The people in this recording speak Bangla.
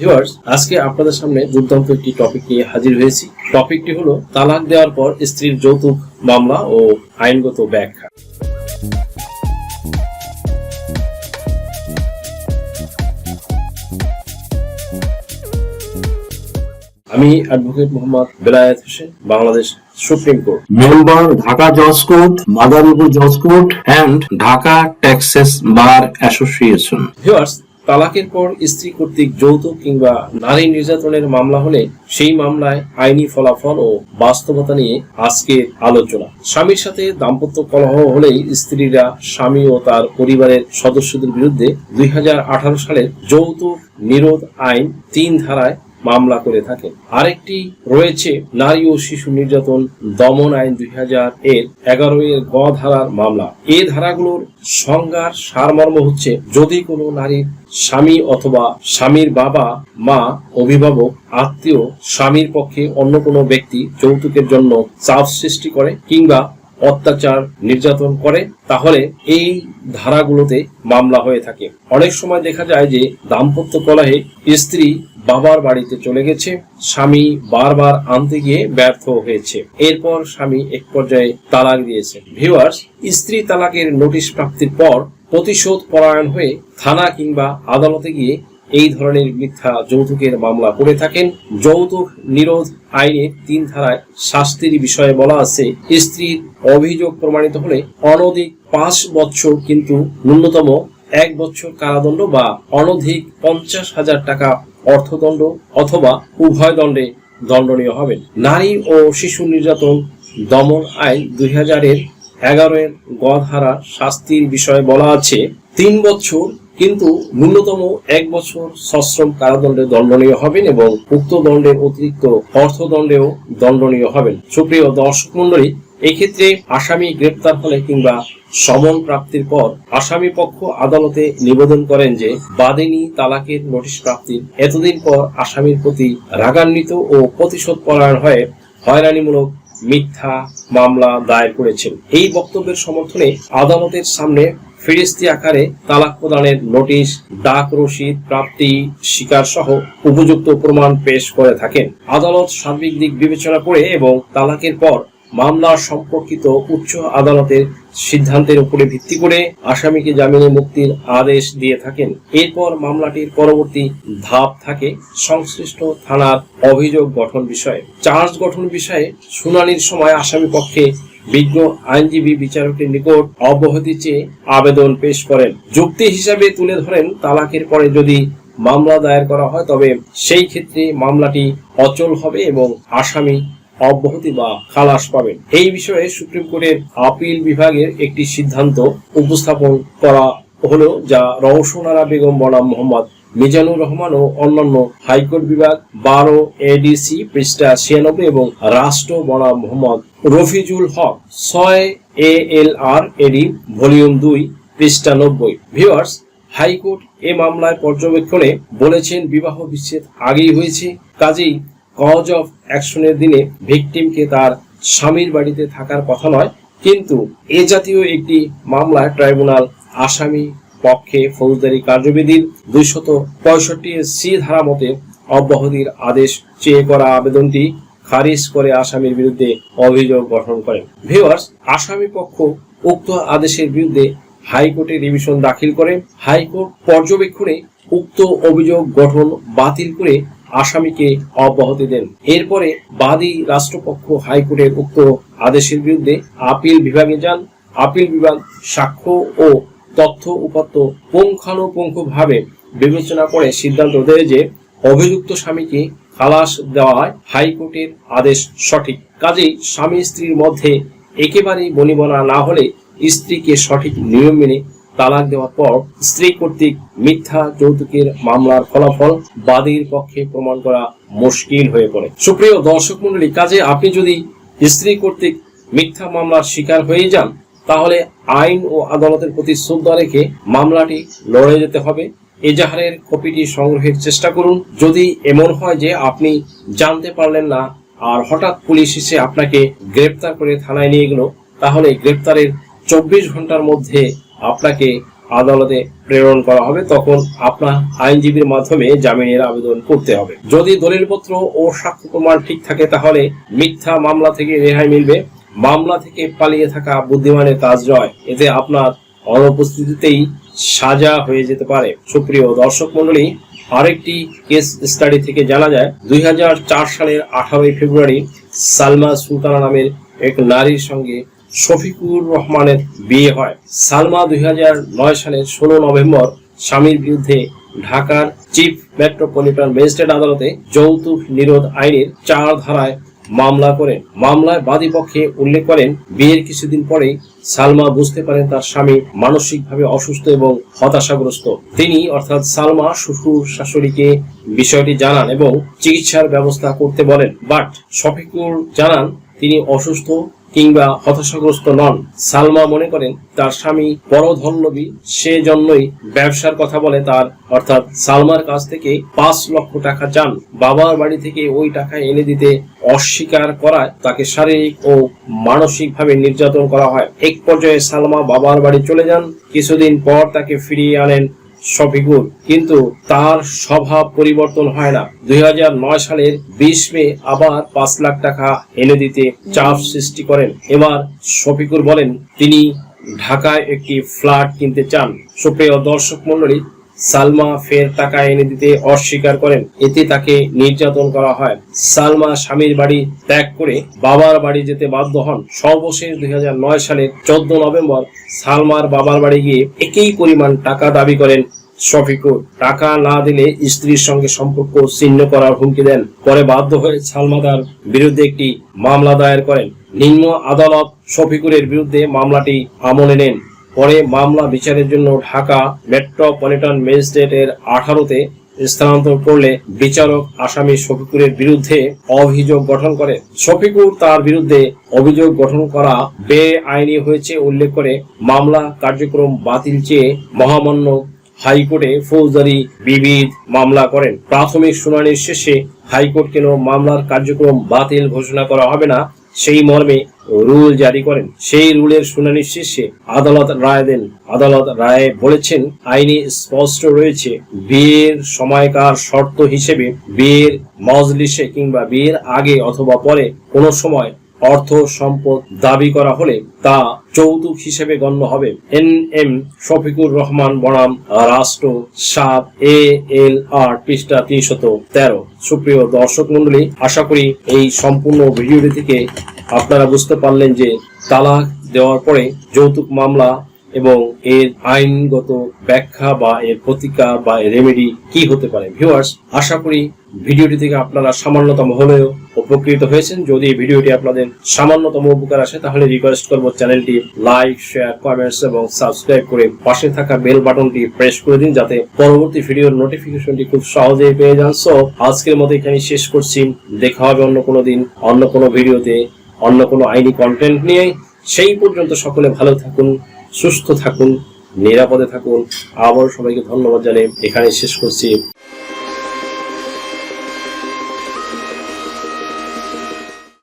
ভিউয়ার্স আজকে আপনাদের সামনে দুর্দান্ত একটি টপিক নিয়ে হাজির হয়েছি। টপিকটি হলো তালাক দেওয়ার পর স্ত্রীর যৌতুক মামলা ও আইনগত ব্যাখ্যা। আমি advocate Mohammad Belayet Hossain Bangladesh supreme court. Member Dhaka Judge Court, Madaripur Judge Court, and Dhaka Texas Bar Association. Viewers তালাকের পর স্ত্রী কর্তৃক যৌতুক কিংবা নারী নির্যাতনের মামলা হলে সেই মামলায় আইনি ফলাফল ও বাস্তবতা নিয়ে আজকের আলোচনা। স্বামীর সাথে দাম্পত্য কলহ হলেই স্ত্রীরা স্বামী ও তার পরিবারের সদস্যদের বিরুদ্ধে দুই সালের যৌতুক নিরোধ আইন তিন ধারায় মামলা করে থাকেন আরেকটি রয়েছে নারী ও শিশু নির্যাতন দমন আইন দুই হাজার এর এগারো এর গ ধারার মামলা। এ ধারাগুলোর সংজ্ঞার সারমর্ম হচ্ছে, যদি কোনো নারীর স্বামী অথবা স্বামীর বাবা, মা, অভিভাবক, আত্মীয়, স্বামীর পক্ষে অন্য কোনো ব্যক্তি যৌতুকের জন্য চাপ সৃষ্টি করে কিংবা অত্যাচার নির্যাতন করে, তাহলে এই ধারাগুলোতে মামলা হয়ে থাকে। অনেক সময় দেখা যায় যে দাম্পত্য কলহে স্ত্রী বাবার বাড়িতে চলে গেছে। স্বামী বারবার আনতে গিয়ে ব্যর্থ হয়েছে। এরপর স্বামী এক পর্যায়ে তালাক দিয়েছে। ভিউয়ার্স, স্ত্রী তালাকের নোটিশ প্রাপ্তির পর প্রতিশোধ পরায়ণ হয়ে থানা কিংবা আদালতে গিয়ে এই ধরনের মিথ্যা যৌতুকের মামলা করে থাকেন। যৌতুক নিরোধ আইনের তিন ধারায় শাস্তির বিষয়ে বলা আছে, স্ত্রীর অভিযোগ প্রমাণিত হলে অনধিক পাঁচ বছর কিন্তু ন্যূনতম এক বছর কারাদণ্ড বা অনধিক পঞ্চাশ হাজার টাকা অর্থদণ্ড অথবা উভয় দণ্ডে দণ্ডনীয় হবেন। নারী ও শিশু নির্যাতন দমন আইন দুই হাজারের এগারো এর গধারা শাস্তির বিষয়ে বলা আছে, তিন বছর কিন্তু ন্যূনতম এক বছর সশ্রম কারাদণ্ডে দণ্ডনীয় হবেন এবং উক্ত দণ্ডের অতিরিক্ত অর্থদণ্ডেও দণ্ডনীয় হবেন। সুপ্রিয় দর্শক মন্ডলী এক্ষেত্রে আসামি গ্রেপ্তার হলে কিংবা সমন প্রাপ্তির পর আসামি পক্ষ আদালতে নিবেদন করেন যে বাদিনী তালাকের নোটিশ প্রাপ্তির এতদিন পর আসামির প্রতি রাগান্বিত ও প্রতিশোধ পরায়ণ হয়ে হয়রানিমূলক মিথ্যা মামলা দায়ের করেছেন। এই বক্তব্যের সমর্থনে আদালতের সামনে ফিরিস্তি আকারে তালাক প্রদানের নোটিশ, ডাক রসিদ প্রাপ্তি স্বীকার সহ উপযুক্ত প্রমাণ পেশ করে থাকেন। আদালত সার্বিক দিক বিবেচনা করে এবং তালাকের পর মামলা সম্পর্কিত উচ্চ আদালতের সিদ্ধান্তের উপরে ভিত্তি করে আসামিকে জামিনে মুক্তির আদেশ দিয়ে থাকেন। এরপর মামলাটির পরবর্তী ধাপ থাকে সংশ্লিষ্ট থানার অভিযোগ গঠন বিষয়ে। চার্জ গঠন বিষয়ে শুনানির সময় আসামি পক্ষে বিজ্ঞ আইনজীবী বিচারকের নিকট অব্যাহতি চেয়ে আবেদন পেশ করেন। যুক্তি হিসাবে তুলে ধরেন তালাকের পরে যদি মামলা দায়ের করা হয়, তবে সেই ক্ষেত্রে মামলাটি অচল হবে এবং আসামি অব্যাহতি বা খালাস পাবেন। এই বিষয়ে সুপ্রিম কোর্টের আপিল বিভাগের একটি সিদ্ধান্ত উপস্থাপন করা হলো, যা রওশনারা বেগম বনাম মোহাম্মদ মিজানুর রহমান ও অন্যান্য হাইকোর্ট বিভাগ বারো এডিসি পৃষ্ঠা ছিয়ানব্বই এবং রাষ্ট্র বনাম মোহাম্মদ রফিজুল হক ছয় এ এল আর এডি ভলিউম দুই পৃষ্ঠা নব্বই। ভিউয়ার্স, হাইকোর্ট এ মামলায় পর্যবেক্ষণে বলেছেন, বিবাহ বিচ্ছেদ আগেই হয়েছে, কাজেই কজ অফ অ্যাকশনের দিনে ভিকটিমকে তার স্বামীর বাড়িতে থাকার কথা নয়, কিন্তু এ জাতীয় একটি মামলায় ট্রাইব্যুনাল আসামি পক্ষে ফৌজদারি কার্যবিধির দুইশত পঁয়ষট্টি সি ধারা মতে অব্যাহতির আদেশ চেয়ে করা আবেদনটি খারিজ করে আসামির বিরুদ্ধে অভিযোগ গঠন করেন। ভিউয়ার্স আসামি পক্ষ উক্ত আদেশের বিরুদ্ধে হাইকোর্টে রিভিশন দাখিল করে, হাইকোর্ট পর্যবেক্ষণে উক্ত অভিযোগ গঠন বাতিল করে আসামিকে অব্যাহতি দেন। এরপরে বাদী রাষ্ট্রপক্ষ হাইকোর্টের উক্ত আদেশের বিরুদ্ধে আপিল বিভাগে যান। আপিল বিভাগ সাক্ষ্য ও তথ্য উপাত্ত পুঙ্খানুপুঙ্খভাবে বিবেচনা করে সিদ্ধান্ত দেয় যে অভিযুক্ত স্বামীকে খালাস দেওয়ায় হাইকোর্টের আদেশ সঠিক। কাজেই স্বামী স্ত্রীর মধ্যে একেবারেই বনিবনা না হলে স্ত্রীকে সঠিক নিয়ম মেনে তালাক দেওয়ার পর স্ত্রী কর্তৃক মিথ্যা যৌতুকের মামলার ফলাফল বাদীর পক্ষে প্রমাণ করা মুশকিল হয়ে পড়ে। সুপ্রিয় দর্শক মন্ডলী কাজে আপনি যদি স্ত্রী কর্তৃক মিথ্যা মামলার শিকার হয়ে যান, তাহলে আইন ও আদালতের প্রতি শ্রদ্ধা রেখে মামলাটি লড়ে যেতে হবে। এজাহারের কপিটি সংগ্রহের চেষ্টা করুন। যদি এমন হয় যে আপনি জানতে পারলেন না আর হঠাৎ পুলিশ এসে আপনাকে গ্রেপ্তার করে থানায় নিয়ে গেল, তাহলে গ্রেপ্তারের চব্বিশ ঘণ্টার মধ্যে আপনাকে আদালতে প্রেরণ করা হবে, তখন আপনার আইনজীবীর মাধ্যমে জামিনের আবেদন করতে হবে। যদি দলিলপত্র ও সাক্ষ্য প্রমাণ ঠিক থাকে, তাহলে মিথ্যা মামলা থেকে রেহাই মিলবে। মামলা থেকে পালিয়ে থাকা বুদ্ধিমানের কাজ নয় এতে আপনার অনুপস্থিতিতেই সাজা হয়ে যেতে পারে। সুপ্রিয় দর্শক মন্ডলী আরেকটি কেস স্টাডি থেকে জানা যায়, দুই হাজার চার সালের আঠারোই ফেব্রুয়ারি সালমা সুলতানা নামের এক নারীর সঙ্গে শফিকুর রহমানের বিয়ে হয়। সালমা দুই হাজার নয় সালের ষোলো নভেম্বর স্বামীর বিরুদ্ধে ঢাকার চিফ মেট্রোপলিটন ম্যাজিস্ট্রেট আদালতে যৌতুক নিরোধ আইনের চার ধারায় মামলা করেন। মামলায় বাদী পক্ষে উল্লেখ করেন, বিয়ের কিছুদিন পরেই সালমা বুঝতে পারেন তার স্বামী মানসিকভাবে অসুস্থ এবং হতাশাগ্রস্ত। তিনি অর্থাৎ সালমা শ্বশুর শাশুড়িকে বিষয়টি জানান এবং চিকিৎসার ব্যবস্থা করতে বলেন। বাট শফিকুর জানান, তিনি অসুস্থ কিংবা হতাশাগ্রস্ত নন, সালমা মনে করেন তার স্বামী পরধন্যবী সেজন্যই ব্যবসার কথা বলে তার, অর্থাৎ সালমার কাছ থেকে পাঁচ লক্ষ টাকা চান। বাবার বাড়ি থেকে ওই টাকা এনে দিতে অস্বীকার করায় তাকে শারীরিক ও মানসিকভাবে নির্যাতন করা হয়। এক পর্যায়ে সালমা বাবার বাড়ি চলে যান। কিছুদিন পর তাকে ফিরিয়ে আনেন শফিকুর, কিন্তু তার স্বভাব পরিবর্তন হয় না। দুই হাজার নয় সালের বিশ মে আবার পাঁচ লাখ টাকা এনে দিতে চাপ সৃষ্টি করেন। এবার শফিকুর বলেন, তিনি ঢাকায় একটি ফ্ল্যাট কিনতে চান। সুপ্রিয় দর্শক মন্ডলী সালমা ফের টাকা এনে দিতে অস্বীকার করেন। এতে তাকে নির্যাতন করা হয়। সালমা স্বামীর বাড়ি ত্যাগ করে বাবার বাড়ি যেতে বাধ্য হন। সর্বশেষ দুই হাজার নয় সালের চোদ্দ নভেম্বর সালমার বাবার বাড়ি গিয়ে একই পরিমাণ টাকা দাবি করেন শফিকুর। টাকা না দিলে স্ত্রীর সঙ্গে সম্পর্ক ছিন্ন করার হুমকি দেন। পরে বাধ্য হয়ে সালমা তার বিরুদ্ধে একটি মামলা দায়ের করেন। নিম্ন আদালত শফিকুরের বিরুদ্ধে মামলাটি আমলে নেন। পরে মামলা বিচারের জন্য ঢাকা মেট্রোপলিটন ম্যাজিস্ট্রেটের আঠারোতে স্থানান্তর করলে বিচারক আসামি শফিকুরের বিরুদ্ধে অভিযোগ গঠন করে শফিকুর তার বিরুদ্ধে অভিযোগ গঠন করা বেআইনি হয়েছে উল্লেখ করে মামলা কার্যক্রম বাতিল চেয়ে মহামান্য হাইকোর্টে ফৌজদারি বিবিধ মামলা করেন। প্রাথমিক শুনানির শেষে হাইকোর্ট কেন মামলার কার্যক্রম বাতিল ঘোষণা করা হবে না, সেই মর্মে রুল জারি করেন। সেই রুলের শুনানির শেষে আদালত রায় দেন। আদালত রায়ে বলেছেন, আইনে স্পষ্ট রয়েছে, বিয়ের সময়কার শর্ত হিসেবে বিয়ের মজলিসে কিংবা বিয়ের আগে অথবা পরে কোনো সময় অর্থ সম্পদ দাবি করা হলে তা যৌতুক হিসেবে গণ্য হবে। এন এম শফিকুর রহমান বনাম, রাষ্ট্র সাত, এ এল আর পৃষ্ঠা তিনশত তেরো। সুপ্রিয় দর্শক মন্ডলী আশা করি এই সম্পূর্ণ ভিডিওটি থেকে আপনারা বুঝতে পারলেন যে তালাক দেওয়ার পরে যৌতুক মামলা এবং এর আইনগত ব্যাখ্যা বা এর প্রতিকার বা এর রেমেডি কি হতে পারে? ভিউয়ার্স আশা করি ভিডিওটি থেকে আপনারা সামান্যতম হলেও উপকৃত হয়েছেন। যদি এই ভিডিওটি আপনাদের সামান্যতম উপকার আসে, তাহলে রিকোয়েস্ট করব চ্যানেলটি লাইক শেয়ার কমেন্টস এবং সাবস্ক্রাইব করে পাশে থাকা বেল বাটনটি প্রেস করে দিন, যাতে পরবর্তী ভিডিওর নোটিফিকেশনটি খুব সহজেই পেয়ে যান। সো আজকের মতো এখানে শেষ করছি। দেখা হবে অন্য কোনো দিন, অন্য কোনো ভিডিওতে অন্য কোনো আইনি কন্টেন্ট নিয়ে, সেই পর্যন্ত সকলে ভালো থাকুন, সুস্থ থাকুন, নিরাপদে থাকুন। আবার সবাইকে ধন্যবাদ জানিয়ে এখানে শেষ করছি।